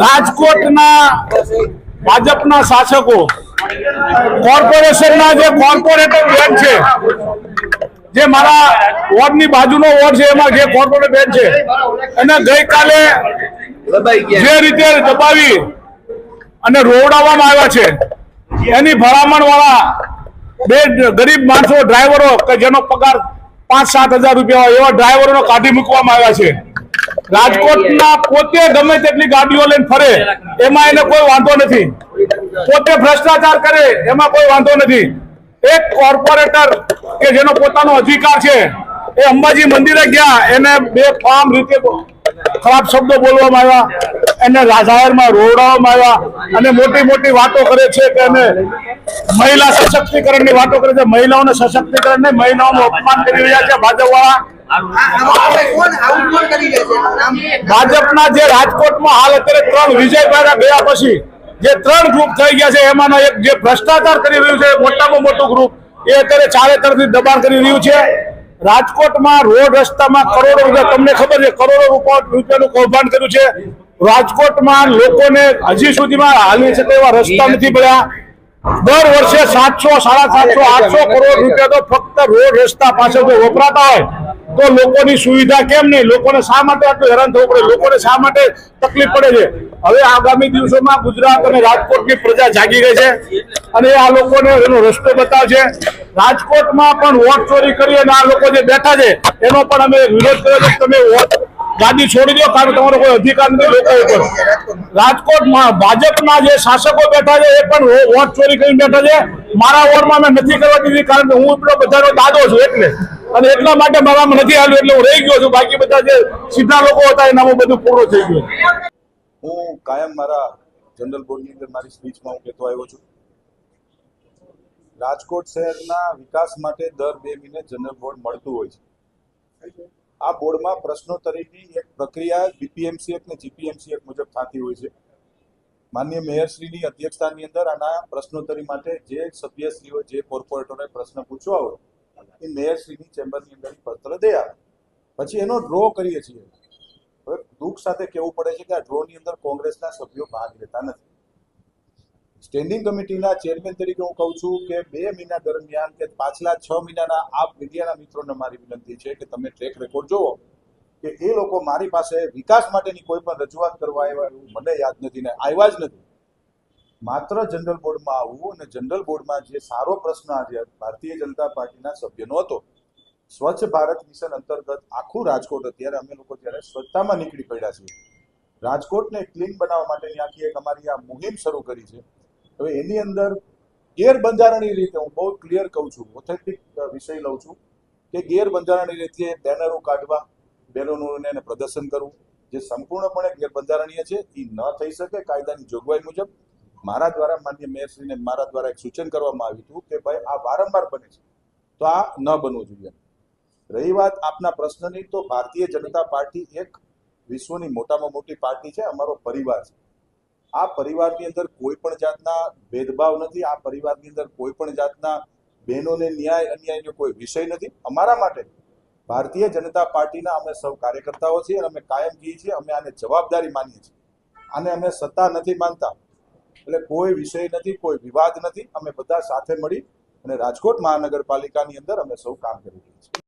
રાજકોટના ભાજપના શાસકો, કોર્પોરેશનના જે કોર્પોરેટર બેન છે, જે મારા વોર્ડની બાજુનો વોર્ડ છે, એમાં જે કોર્પોરેટર બેન છે, એને ગઈકાલે જે રીતે દબાવી અને રોવડાવવામાં આવ્યા છે, એની ભલામણ વાળા બે ગરીબ માણસો, ડ્રાઈવરો, કે જેનો પગાર પાંચ સાત હજાર રૂપિયા હોય, એવા ડ્રાઈવરોનો કાઢી મૂકવામાં આવ્યા છે. રાજકોટના પોતે ગમે તેટલી ગાડીઓ લઈને ફરે, એમાં એને કોઈ વાંધો નથી. પોતે ભ્રષ્ટાચાર કરે, એમાં કોઈ વાંધો નથી. એક કોર્પોરેટર કે જેનો પોતાનો અધિકાર છે, એ અંબાજી મંદિરે ગયા, એને બે ફાર્મ રીતે ખરાબ શબ્દો બોલવામાં આવ્યા, એને જાહેરમાં રોવડાવવામાં આવ્યા, અને મોટી મોટી વાતો કરે છે કે એને મહિલા સશક્તિકરણની વાતો કરે છે. મહિલાઓને સશક્તિકરણ નહીં મહિલાઓનું અપમાન કરી રહ્યા છે ભાજપ વાળા ભાજપના જે રાજકોટમાં હાલ અત્યારે ત્રણ વિજયભાઈ ગયા પછી, જે ત્રણ ગ્રુપ થઈ ગયા છે, એમાંના એક જે ભ્રષ્ટાચાર કરી રહ્યું છે મોટામાં મોટું ગ્રુપ એ અત્યારે ચારે તરફથી દબાણ કરી રહ્યું છે. રાજકોટમાં રોડ રસ્તામાં કરોડો રૂપિયા, તમને ખબર છે, કરોડો રૂપિયાનું કૌભાંડ કર્યું છે. રાજકોટમાં લોકોને હજી સુધીમાં હાલી શકે એવા રસ્તા નથી મળ્યા દર વર્ષે સાતસો, સાડા સાતસો, આઠસો કરોડ રૂપિયા તો ફક્ત રોડ રસ્તા પાછળ વપરાતા હોય તો લોકોની સુવિધા કેમ નહીં? લોકોને શા માટે આટલું હેરાન થવું પડે? લોકોને શા માટે તકલીફ પડે છે? હવે આગામી દિવસોમાં ગુજરાત અને રાજકોટની પ્રજા જાગી ગઈ છે અને આ લોકોને એનો રસ્તો બતાવશે. રાજકોટમાં પણ વોટ ચોરી કરી અને આ લોકો જે બેઠા છે, એનો પણ અમે વિરોધ કર્યો છે તમે વોટ ગાદી છોડી દો કારણ તમારો કોઈ અધિકાર નથી લોકો ઉપર. રાજકોટમાં ભાજપના જે શાસકો બેઠા છે, એ પણ વોટ ચોરી કરીને બેઠા છે. મારા વોર્ડમાં મેં નથી કરવા દીધી, કારણ કે હું એટલો બધાનો દાદો છું, એટલે. અને એટલા માટે મારામાં નથી આવ્યું એટલે હું રહી ગયો છું. બાકી બધા જે સીધા લોકો હતા એનામાં બધું પૂરું થઈ ગયું. હું કાયમ મારા જનરલ બોર્ડની અંદર મારી સ્પીચમાં હું કહેતો આવ્યો છું. રાજકોટ શહેરના વિકાસ માટે દર બે મહિને જનરલ બોર્ડ મળતું હોય છે. આ બોર્ડમાં પ્રશ્નોત્તરીની એક પ્રક્રિયા બીપીએમસી એક ને જીપીએમસી એક મુજબ થતી હોય છે. માન્ય મેયરશ્રીની અધ્યક્ષતાની અંદર આના પ્રશ્નોત્તરી માટે જે સભ્યશ્રીઓ, જે કોર્પોરેટરોને પ્રશ્ન પૂછવા હોય એ મેયરશ્રીની ચેમ્બરની અંદર પત્ર દે આવે પછી એનો ડ્રો કરીએ છીએ. હવે દુઃખ સાથે કહેવું પડે છે કે આ ડ્રોની અંદર કોંગ્રેસના સભ્યો ભાગ લેતા નથી. સ્ટેન્ડિંગ કમિટીના ચેરમેન તરીકે હું કહું છું કે બે મહિના દરમિયાન કે પાછલા છ મહિનાના આપ મીડિયાના મિત્રોને મારી વિનંતી છે કે તમે ટ્રેક રેકોર્ડ જુઓ કે એ લોકો મારી પાસે વિકાસ માટેની કોઈ પણ રજૂઆત કરવા આવ્યા એવું મને યાદ નથી ને આવ્યા જ નથી. માત્ર જનરલ બોર્ડમાં આવવું અને જનરલ બોર્ડમાં જે સારો પ્રશ્ન આજે ભારતીય જનતા પાર્ટીના સભ્યનો હતો, સ્વચ્છ ભારત મિશન અંતર્ગત આખું રાજકોટ અત્યારે અમે લોકો જ્યારે સ્વચ્છતામાં નીકળી પડ્યા છીએ. રાજકોટને ક્લીન બનાવવા માટેની આખી એક અમારી આ મુહિમ શરૂ કરી છે. હવે એની અંદર ગેરબંધારણીય રીતે હું બહુ ક્લિયર કહું છું ઓથેન્ટિક વિષય લઉં છું કે ગેરબંધારણીય રીતે બેનરો કાઢવા, બેનરોનું એને પ્રદર્શન કરવું, જે સંપૂર્ણપણે ગેરબંધારણીય છે એ ન થઈ શકે, કાયદાની જોગવાઈ મુજબ. મારા દ્વારા માન્ય મેયરશ્રીને મારા દ્વારા એક સૂચન કરવામાં આવ્યું હતું કે ભાઈ, આ વારંવાર બને છે. તો આ ન બનવું જોઈએ. રહી વાત આપના પ્રશ્નની, તો ભારતીય જનતા પાર્ટી એક વિશ્વની મોટામાં મોટી પાર્ટી છે, અમારો પરિવાર છે. આ પરિવારની અંદર કોઈ પણ જાતના ભેદભાવ નથી, આ પરિવારની અંદર કોઈ પણ જાતના બહેનોને ન્યાય, અન્યાયનો કોઈ વિષય નથી. અમારા માટે ભારતીય જનતા પાર્ટીના અમે સૌ કાર્યકર્તાઓ છીએ અને અમે કાયમ કહીએ છીએ, અમે આને જવાબદારી માનીએ છીએ. આને અમે સત્તા નથી માનતા. એટલે કોઈ વિષય નથી, કોઈ વિવાદ નથી. અમે બધા સાથે મળી અને રાજકોટ મહાનગરપાલિકાની અંદર અમે સૌ કામ કરી રહ્યા છીએ.